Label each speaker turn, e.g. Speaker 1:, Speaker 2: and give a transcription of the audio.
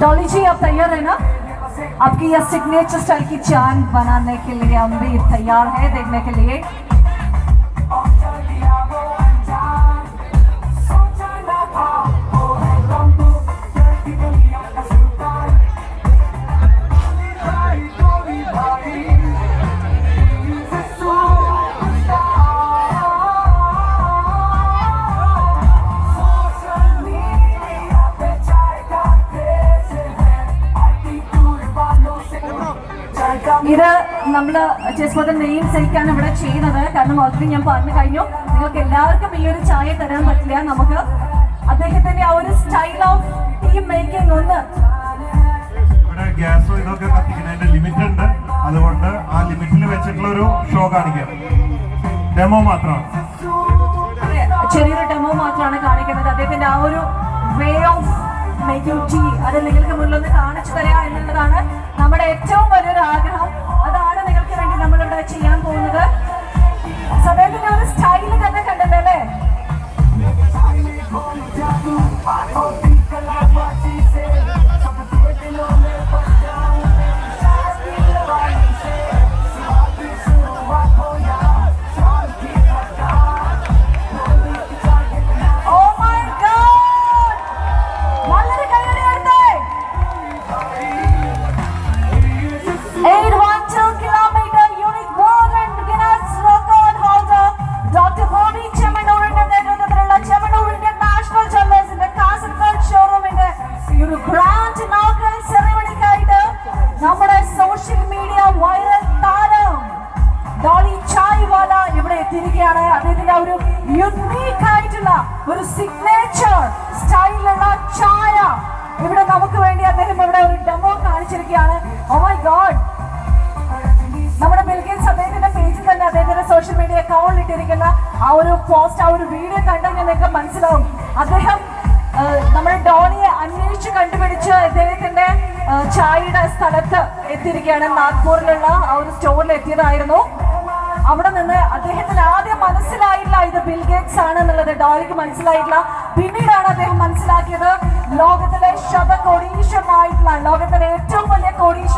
Speaker 1: डॉली जी, आप तैयार है ना? आपकी यह सिग्नेचर स्टाइल की चाँद बनाने के लिए, हम भी तैयार है देखने के लिए। ഇത് നമ്മൾ ചെസ് ഫോർ നെയിം സഹിക്കാണ് ഇവിടെ ചെയ്യുന്നത്. കാരണം ഓൾറെഡി ഞാൻ പറഞ്ഞു കഴിഞ്ഞു. നിങ്ങൾക്ക് എല്ലാവർക്കും ഈ ഒരു ചായ തരാൻ പറ്റില്ല. നമുക്ക് അദ്ദേഹത്തിന്റെ ആ ഒരു സ്റ്റൈൽ ഓഫ് ടീം മേക്കിംഗ് ഒന്ന്
Speaker 2: ഇവിടെ ഗ്യാസും ഇതൊക്കെ കത്തിക്കുന്നതിന്റെ ലിമിറ്റ് ഉണ്ട്. അതുകൊണ്ട് ആ ലിമിറ്റിൽ വെച്ചിട്ടുള്ള ഒരു ഷോ കാണിക്കാം. ഡെമോ മാത്രമാണ്
Speaker 1: ചെറിയൊരു ഡെമോ മാത്രമാണ് കാണിക്കുന്നത്. അദ്ദേഹത്തിന്റെ ആ ഒരു വേ ഓഫ് മേക്കിംഗ് ടീ അത് നിങ്ങൾക്ക് മുന്നിലൊന്ന് കാണിച്ചു തരാ എന്നുള്ളതാണ് നമ്മുടെ ഏറ്റവും വലിയൊരു ആഗ്രഹം. ความต้อง ഒരു ഗ്രാൻഡ് ഇനോഗ്രൽ സെറിമണിക്കായിട്ട് നമ്മുടെ സോഷ്യൽ മീഡിയ വൈറൽ താരം ഡോളി ചായ് വാല ഇവിടെ എത്തിയിരിക്കുകയാണ്. അദ്ദേഹത്തിന്റെ ഒരു യുണീക്ക് ആയിട്ടുള്ള ഒരു സിഗ്നേച്ചർ സ്റ്റൈലുള്ള ചായ. ഇവിടെ നമുക്ക് വേണ്ടി അദ്ദേഹം ഇവിടെ ഒരു ഡെമോ കാണിച്ചിരിക്കുകയാണ്. ഓ മൈ ഗോഡ് നമ്മുടെ ബിൽഗേറ്റ്സ് അദ്ദേഹത്തിന്റെ പേജിൽ തന്നെ അദ്ദേഹത്തിന്റെ സോഷ്യൽ മീഡിയ അക്കൗണ്ടിൽ ഇട്ടിരിക്കുന്ന ആ ഒരു പോസ്റ്റ് ആ ഒരു വീഡിയോ കണ്ടാൽ നിങ്ങൾക്ക് മനസ്സിലാവും. അദ്ദേഹം നമ്മുടെ ഡോണിയെ അന്വേഷിച്ച് ഇദ്ദേഹത്തിന്റെ ചായയുടെ സ്ഥലത്ത് എത്തിയിരിക്കുകയാണ്. നാഗ്പൂരിലുള്ള ആ ഒരു സ്റ്റോറിൽ എത്തിയതായിരുന്നു. അവിടെ നിന്ന് അദ്ദേഹത്തിന് ആദ്യം മനസ്സിലായില്ല ഇത് ബിൽഗേറ്റ്സ് ആണ് എന്നുള്ളത്. ഡോളിക്ക് മനസ്സിലായില്ല. പിന്നീടാണ് അദ്ദേഹം മനസ്സിലാക്കിയത് ലോകത്തിലെ ശതകോടീശ്വരനായിട്ടുള്ള ലോകത്തിലെ ഏറ്റവും വലിയ കോടീശ്വരൻ